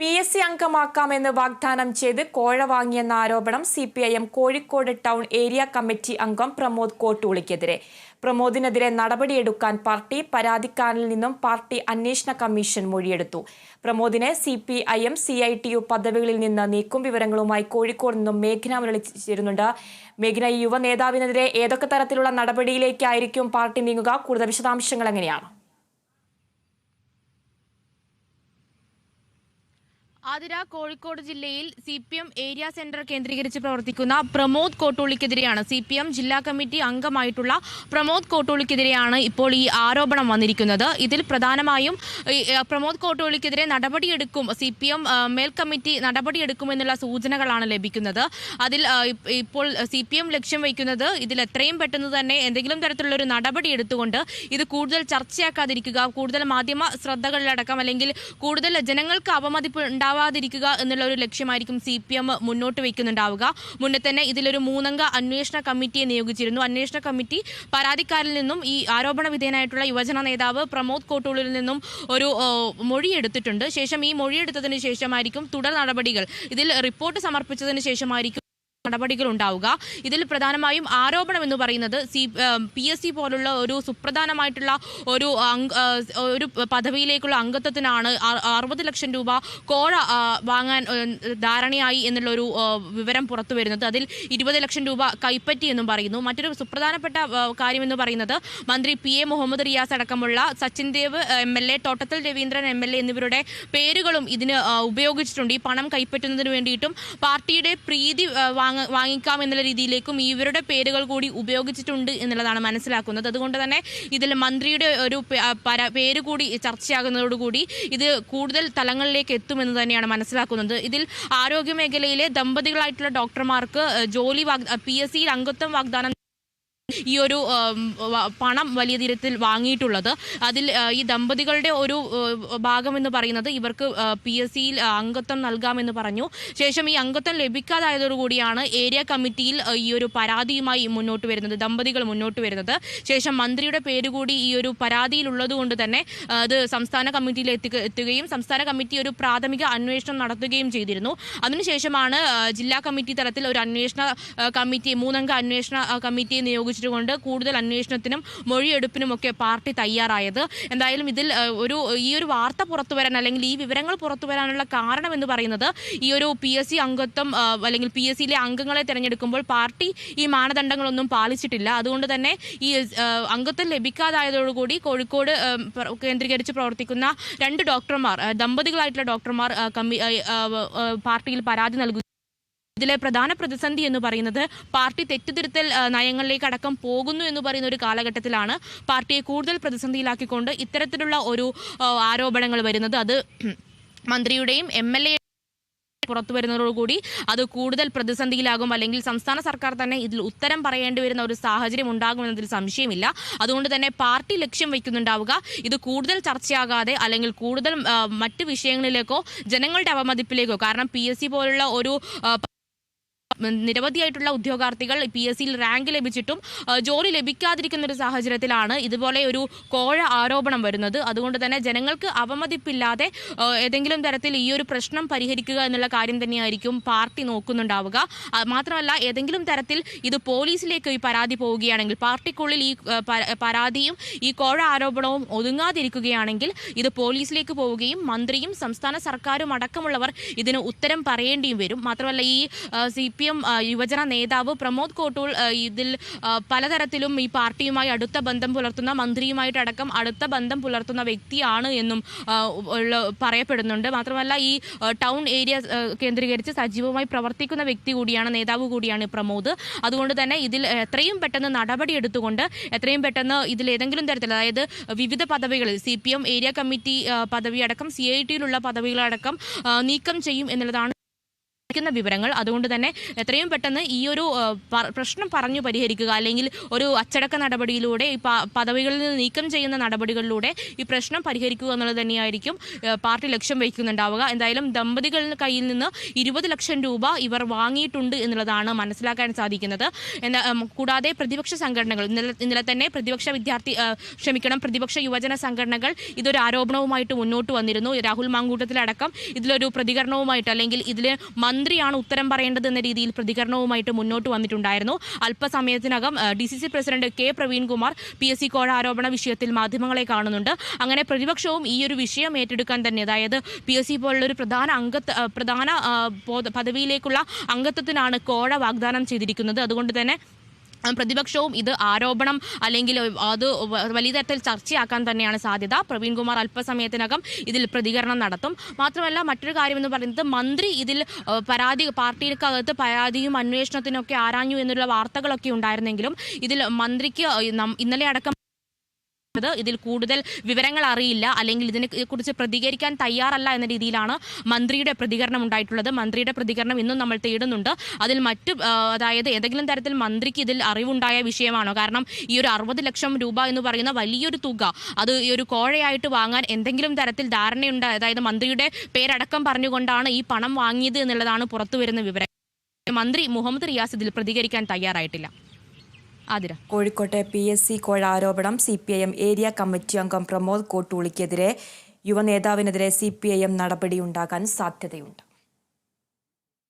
P S C അംഗമാക്കാമെന്ന് വാഗ്ദാനം ചെയ്ത് കോഴ വാങ്ങിയെന്ന ആരോപണം C P I M Kozhikode town area committee അംഗം പ്രമോദ് കോട്ടൂളിക്കെതിരെ. പ്രമോദിനെതിരെ നടപടിയെടുക്കാൻ പാർട്ടി പരാതിക്കാരനിൽ നിന്നും പാർട്ടി അന്വേഷണ കമ്മീഷൻ മൊഴിയെടുത്തു. പ്രമോദിനെ C P I M C I T U പദവികളിൽ നിന്ന് നീക്കും വിവരങ്ങളുമായി കോഴിക്കോട് നിന്നും മേഘന വിളിച്ചിരുന്നുണ്ട്. മേഘന യുവ നേതാവിനെതിരെ ഏതൊക്കെ തരത്തിലുള്ള നടപടിയിലേക്കായിരിക്കും പാർട്ടി നീങ്ങുക? കൂടുതൽ വിശദാംശങ്ങൾ എങ്ങനെയാണ്? ആതിര കോഴിക്കോട് ജില്ലയിൽ C P M area centre കേന്ദ്രീകരിച്ച് പ്രവർത്തിക്കുന്ന പ്രമോദ് കോട്ടൂളിക്കെതിരെയാണ് സി പി എം ജില്ലാ കമ്മിറ്റി അംഗമായിട്ടുള്ള പ്രമോദ് കോട്ടൂളിക്കെതിരെയാണ് ഇപ്പോൾ ഈ ആരോപണം വന്നിരിക്കുന്നത്. ഇതിൽ പ്രധാനമായും പ്രമോദ് കോട്ടൂളിക്കെതിരെ നടപടിയെടുക്കും സി പി എം മേൽ കമ്മിറ്റി നടപടിയെടുക്കുമെന്നുള്ള സൂചനകളാണ് ലഭിക്കുന്നത്. അതിൽ ഇപ്പോൾ സി പി എം ലക്ഷ്യം വയ്ക്കുന്നത് ഇതിൽ എത്രയും പെട്ടെന്ന് തന്നെ എന്തെങ്കിലും തരത്തിലുള്ള ഒരു നടപടി എടുത്തുകൊണ്ട് ഇത് കൂടുതൽ ചർച്ചയാക്കാതിരിക്കുക കൂടുതൽ മാധ്യമ ശ്രദ്ധകളിലടക്കം അല്ലെങ്കിൽ കൂടുതൽ ജനങ്ങൾക്ക് അവമതിപ്പ് ഉണ്ടാവാതിരിക്കുക എന്നുള്ള ഒരു ലക്ഷ്യമായിരിക്കും സി പി എം മുന്നോട്ട് വയ്ക്കുന്നുണ്ടാവുക. മുന്നേ തന്നെ ഇതിലൊരു മൂന്നംഗ അന്വേഷണ കമ്മിറ്റിയെ നിയോഗിച്ചിരുന്നു. അന്വേഷണ കമ്മിറ്റി പരാതിക്കാരിൽ നിന്നും ഈ ആരോപണ വിധേയനായിട്ടുള്ള യുവജന നേതാവ് പ്രമോദ് കോട്ടൂളിൽ നിന്നും ഒരു മൊഴിയെടുത്തിട്ടുണ്ട്. ശേഷം ഈ മൊഴിയെടുത്തതിന് ശേഷമായിരിക്കും തുടർ നടപടികൾ. ഇതിൽ റിപ്പോർട്ട് സമർപ്പിച്ചതിന് ശേഷമായിരിക്കും നടപടികൾ ഉണ്ടാവുക ഇതിൽ പ്രധാനമായും ആരോപണം എന്ന് പറയുന്നത് സി പി എസ് സി പോലുള്ള ഒരു സുപ്രധാനമായിട്ടുള്ള ഒരു ഒരു പദവിയിലേക്കുള്ള അംഗത്വത്തിനാണ് അറുപത് ലക്ഷം രൂപ കോഴ വാങ്ങാൻ ധാരണയായി എന്നുള്ളൊരു വിവരം പുറത്തു വരുന്നത്. അതിൽ ഇരുപത് ലക്ഷം രൂപ കൈപ്പറ്റി എന്നും പറയുന്നു. മറ്റൊരു സുപ്രധാനപ്പെട്ട കാര്യം എന്ന് പറയുന്നത് മന്ത്രി പി എ മുഹമ്മദ് റിയാസ് അടക്കമുള്ള Sachin Dev M L A Thottathil Raveendran M L A എന്നിവരുടെ പേരുകളും ഇതിന് ഉപയോഗിച്ചിട്ടുണ്ട്. ഈ പണം കൈപ്പറ്റുന്നതിന് വേണ്ടിയിട്ടും പാർട്ടിയുടെ പ്രീതി വാങ്ങ വാങ്ങിക്കാം എന്നുള്ള രീതിയിലേക്കും ഇവരുടെ പേരുകൾ കൂടി ഉപയോഗിച്ചിട്ടുണ്ട് എന്നുള്ളതാണ് മനസ്സിലാക്കുന്നത്. അതുകൊണ്ട് തന്നെ ഇതിൽ മന്ത്രിയുടെ ഒരു പര- കൂടി ചർച്ചയാകുന്നതോടുകൂടി ഇത് കൂടുതൽ തലങ്ങളിലേക്ക് എത്തുമെന്ന് തന്നെയാണ് മനസ്സിലാക്കുന്നത്. ഇതിൽ ആരോഗ്യ മേഖലയിലെ ദമ്പതികളായിട്ടുള്ള ഡോക്ടർമാർക്ക് ജോലി വാഗ് പി എസ് സിയിൽ അംഗത്വം വാഗ്ദാനം ഈ ഒരു പണം വലിയ തീരത്തിൽ വാങ്ങിയിട്ടുള്ളത്. അതിൽ ഈ ദമ്പതികളുടെ ഒരു ഭാഗം എന്ന് പറയുന്നത് ഇവർക്ക് പി എസ് സിയിൽ അംഗത്വം നൽകാമെന്ന് പറഞ്ഞു. ശേഷം ഈ അംഗത്വം ലഭിക്കാതായതോടുകൂടിയാണ് ഏരിയ കമ്മിറ്റിയിൽ ഈ ഒരു പരാതിയുമായി മുന്നോട്ട് വരുന്നത് ദമ്പതികൾ മുന്നോട്ട് വരുന്നത്. ശേഷം മന്ത്രിയുടെ പേര് കൂടി ഈ ഒരു പരാതിയിലുള്ളത് കൊണ്ട് തന്നെ അത് സംസ്ഥാന കമ്മിറ്റിയിൽ എത്തുകയും സംസ്ഥാന കമ്മിറ്റി ഒരു പ്രാഥമിക അന്വേഷണം നടത്തുകയും ചെയ്തിരുന്നു. അതിനുശേഷമാണ് ജില്ലാ കമ്മിറ്റി തലത്തിൽ ഒരു അന്വേഷണ കമ്മിറ്റി മൂന്നംഗ അന്വേഷണ കമ്മിറ്റിയെ കമ്മിറ്റിയെ നിയോഗിച്ചിട്ടുകൊണ്ട് കൂടുതൽ അന്വേഷണത്തിനും മൊഴിയെടുപ്പിനുമൊക്കെ പാർട്ടി തയ്യാറായത്. എന്തായാലും ഇതിൽ ഒരു ഈ ഒരു വാർത്ത പുറത്തു വരാൻ അല്ലെങ്കിൽ ഈ വിവരങ്ങൾ പുറത്തു വരാനുള്ള കാരണം എന്ന് പറയുന്നത് ഈ ഒരു പി എസ് സി അംഗത്വം അല്ലെങ്കിൽ പി എസ് സിയിലെ അംഗങ്ങളെ തിരഞ്ഞെടുക്കുമ്പോൾ പാർട്ടി ഈ മാനദണ്ഡങ്ങളൊന്നും പാലിച്ചിട്ടില്ല. അതുകൊണ്ട് തന്നെ ഈ അംഗത്വം ലഭിക്കാതായതോടുകൂടി കോഴിക്കോട് കേന്ദ്രീകരിച്ച് പ്രവർത്തിക്കുന്ന രണ്ട് ഡോക്ടർമാർ ദമ്പതികളായിട്ടുള്ള ഡോക്ടർമാർ കമ്മി പാർട്ടിയിൽ പരാതി നൽകി ഇതിലെ പ്രധാന പ്രതിസന്ധി എന്ന് പറയുന്നത് പാർട്ടി തെറ്റുതിരുത്തൽ നയങ്ങളിലേക്ക് അടക്കം പോകുന്നു എന്ന് പറയുന്ന ഒരു കാലഘട്ടത്തിലാണ് പാർട്ടിയെ കൂടുതൽ പ്രതിസന്ധിയിലാക്കിക്കൊണ്ട് ഇത്തരത്തിലുള്ള ഒരു ആരോപണങ്ങൾ വരുന്നത്. അത് മന്ത്രിയുടെയും എം എൽ എ പുറത്തു വരുന്നതോടുകൂടി അത് കൂടുതൽ പ്രതിസന്ധിയിലാകും. അല്ലെങ്കിൽ സംസ്ഥാന സർക്കാർ തന്നെ ഇതിൽ ഉത്തരം പറയേണ്ടി വരുന്ന ഒരു സാഹചര്യം ഉണ്ടാകുമെന്നതിൽ സംശയമില്ല. അതുകൊണ്ട് തന്നെ പാർട്ടി ലക്ഷ്യം വയ്ക്കുന്നുണ്ടാവുക. ഇത് കൂടുതൽ ചർച്ചയാകാതെ അല്ലെങ്കിൽ കൂടുതൽ മറ്റ് വിഷയങ്ങളിലേക്കോ ജനങ്ങളുടെ അവമതിപ്പിലേക്കോ കാരണം പി പോലുള്ള ഒരു നിരവധിയായിട്ടുള്ള ഉദ്യോഗാർത്ഥികൾ പി എസ് സിയിൽ റാങ്ക് ലഭിച്ചിട്ടും ജോലി ലഭിക്കാതിരിക്കുന്ന ഒരു സാഹചര്യത്തിലാണ് ഇതുപോലെ ഒരു കോഴ ആരോപണം വരുന്നത്. അതുകൊണ്ട് തന്നെ ജനങ്ങൾക്ക് അവമതിപ്പില്ലാതെ ഏതെങ്കിലും തരത്തിൽ ഈ ഒരു പ്രശ്നം പരിഹരിക്കുക എന്നുള്ള കാര്യം തന്നെയായിരിക്കും പാർട്ടി നോക്കുന്നുണ്ടാവുക. മാത്രമല്ല ഏതെങ്കിലും തരത്തിൽ ഇത് പോലീസിലേക്ക് ഈ പരാതി പോവുകയാണെങ്കിൽ പാർട്ടിക്കുള്ളിൽ ഈ പരാതിയും ഈ കോഴ ആരോപണവും ഒതുങ്ങാതിരിക്കുകയാണെങ്കിൽ ഇത് പോലീസിലേക്ക് പോവുകയും മന്ത്രിയും സംസ്ഥാന സർക്കാരും അടക്കമുള്ളവർ ഇതിന് ഉത്തരം പറയേണ്ടിയും വരും. മാത്രമല്ല ഈ സി പി എം യുവജന നേതാവ് പ്രമോദ് കോട്ടൂൾ ഇതിൽ പലതരത്തിലും ഈ പാർട്ടിയുമായി അടുത്ത ബന്ധം പുലർത്തുന്ന മന്ത്രിയുമായിട്ടടക്കം അടുത്ത ബന്ധം പുലർത്തുന്ന വ്യക്തിയാണ് എന്നും പറയപ്പെടുന്നുണ്ട്. മാത്രമല്ല ഈ ടൗൺ ഏരിയ കേന്ദ്രീകരിച്ച് സജീവമായി പ്രവർത്തിക്കുന്ന വ്യക്തി കൂടിയാണ് നേതാവ് കൂടിയാണ് പ്രമോദ്. അതുകൊണ്ട് തന്നെ ഇതിൽ എത്രയും പെട്ടെന്ന് നടപടി എടുത്തുകൊണ്ട് എത്രയും പെട്ടെന്ന് ഇതിൽ ഏതെങ്കിലും തരത്തിൽ അതായത് വിവിധ പദവികളിൽ സി ഏരിയ കമ്മിറ്റി പദവിയടക്കം സി ഐ ടിയിലുള്ള പദവികളടക്കം നീക്കം ചെയ്യും എന്നുള്ളതാണ് ക്കുന്ന വിവരങ്ങൾ. അതുകൊണ്ട് തന്നെ എത്രയും പെട്ടെന്ന് ഈ ഒരു പ്രശ്നം പറഞ്ഞു പരിഹരിക്കുക അല്ലെങ്കിൽ ഒരു അച്ചടക്ക നടപടിയിലൂടെ ഈ പദവികളിൽ നിന്ന് നീക്കം ചെയ്യുന്ന നടപടികളിലൂടെ ഈ പ്രശ്നം പരിഹരിക്കുക എന്നുള്ളത് തന്നെയായിരിക്കും പാർട്ടി ലക്ഷ്യം വയ്ക്കുന്നുണ്ടാവുക. എന്തായാലും ദമ്പതികളുടെ കയ്യിൽ നിന്ന് ഇരുപത് ലക്ഷം രൂപ ഇവർ വാങ്ങിയിട്ടുണ്ട് എന്നുള്ളതാണ് മനസ്സിലാക്കാൻ സാധിക്കുന്നത്. കൂടാതെ പ്രതിപക്ഷ സംഘടനകൾ ഇന്നലെ ഇന്നലെ തന്നെ പ്രതിപക്ഷ വിദ്യാർത്ഥി ക്ഷമിക്കണം പ്രതിപക്ഷ യുവജന സംഘടനകൾ ഇതൊരു ആരോപണവുമായിട്ട് മുന്നോട്ട് വന്നിരുന്നു. രാഹുൽ മാങ്കൂട്ടത്തിലടക്കം ഇതിലൊരു പ്രതികരണവുമായിട്ട് അല്ലെങ്കിൽ ഇതിൽ മന്ത്രിയാണ് ഉത്തരം പറയേണ്ടത് എന്ന രീതിയിൽ പ്രതികരണവുമായിട്ട് മുന്നോട്ട് വന്നിട്ടുണ്ടായിരുന്നു. അല്പസമയത്തിനകം D C C president K. Praveenkumar P. S. C. കോഴ ആരോപണ വിഷയത്തിൽ മാധ്യമങ്ങളെ കാണുന്നുണ്ട്. അങ്ങനെ പ്രതിപക്ഷവും ഈ ഒരു വിഷയം ഏറ്റെടുക്കാൻ തന്നെ അതായത് പി. എസ്. സി. പോലുള്ള ഒരു പ്രധാന അംഗ പ്രധാന പദവിയിലേക്കുള്ള അംഗത്വത്തിനാണ് കോഴ വാഗ്ദാനം ചെയ്തിരിക്കുന്നത്. അതുകൊണ്ട് തന്നെ പ്രതിപക്ഷവും ഇത് ആരോപണം അല്ലെങ്കിൽ അത് വലിയ തരത്തിൽ ചർച്ചയാക്കാൻ തന്നെയാണ് സാധ്യത. പ്രവീൺകുമാർ അല്പസമയത്തിനകം ഇതിൽ പ്രതികരണം നടത്തും. മാത്രമല്ല മറ്റൊരു കാര്യം എന്ന് പറയുന്നത് മന്ത്രി ഇതിൽ പരാതി പാർട്ടിക്കകത്ത് പരാതിയും അന്വേഷണത്തിനൊക്കെ ആരാഞ്ഞു എന്നുള്ള വാർത്തകളൊക്കെ ഉണ്ടായിരുന്നെങ്കിലും ഇതിൽ മന്ത്രിക്ക് ഇന്നലെ അടക്കം ഇതിൽ കൂടുതൽ വിവരങ്ങൾ അറിയില്ല. അല്ലെങ്കിൽ ഇതിനെ കുറിച്ച് പ്രതികരിക്കാൻ തയ്യാറല്ല എന്ന രീതിയിലാണ് മന്ത്രിയുടെ പ്രതികരണം ഉണ്ടായിട്ടുള്ളത്. മന്ത്രിയുടെ പ്രതികരണം ഇന്നും നമ്മൾ തേടുന്നുണ്ട്. അതിൽ മറ്റു അതായത് ഏതെങ്കിലും തരത്തിൽ മന്ത്രിക്ക് ഇതിൽ അറിവുണ്ടായ വിഷയമാണോ? കാരണം ഈ ഒരു അറുപത് ലക്ഷം രൂപ എന്ന് പറയുന്ന വലിയൊരു തുക അത് ഈ ഒരു കോഴയായിട്ട് വാങ്ങാൻ എന്തെങ്കിലും തരത്തിൽ ധാരണയുണ്ട്. അതായത് മന്ത്രിയുടെ പേരടക്കം പറഞ്ഞുകൊണ്ടാണ് ഈ പണം വാങ്ങിയത് എന്നുള്ളതാണ് പുറത്തു വരുന്ന വിവരം മന്ത്രി മുഹമ്മദ് റിയാസ് ഇതിൽ പ്രതികരിക്കാൻ തയ്യാറായിട്ടില്ല. ആതിര. കോഴിക്കോട്ടെ പി എസ് സി കോഴ ആരോപണം C P I M area committee അംഗം പ്രമോദ് കോട്ടൂളിക്കെതിരെ യുവനേതാവിനെതിരെ സി പി ഐ എം നടപടിയുണ്ടാകാൻ സാധ്യതയുണ്ട്.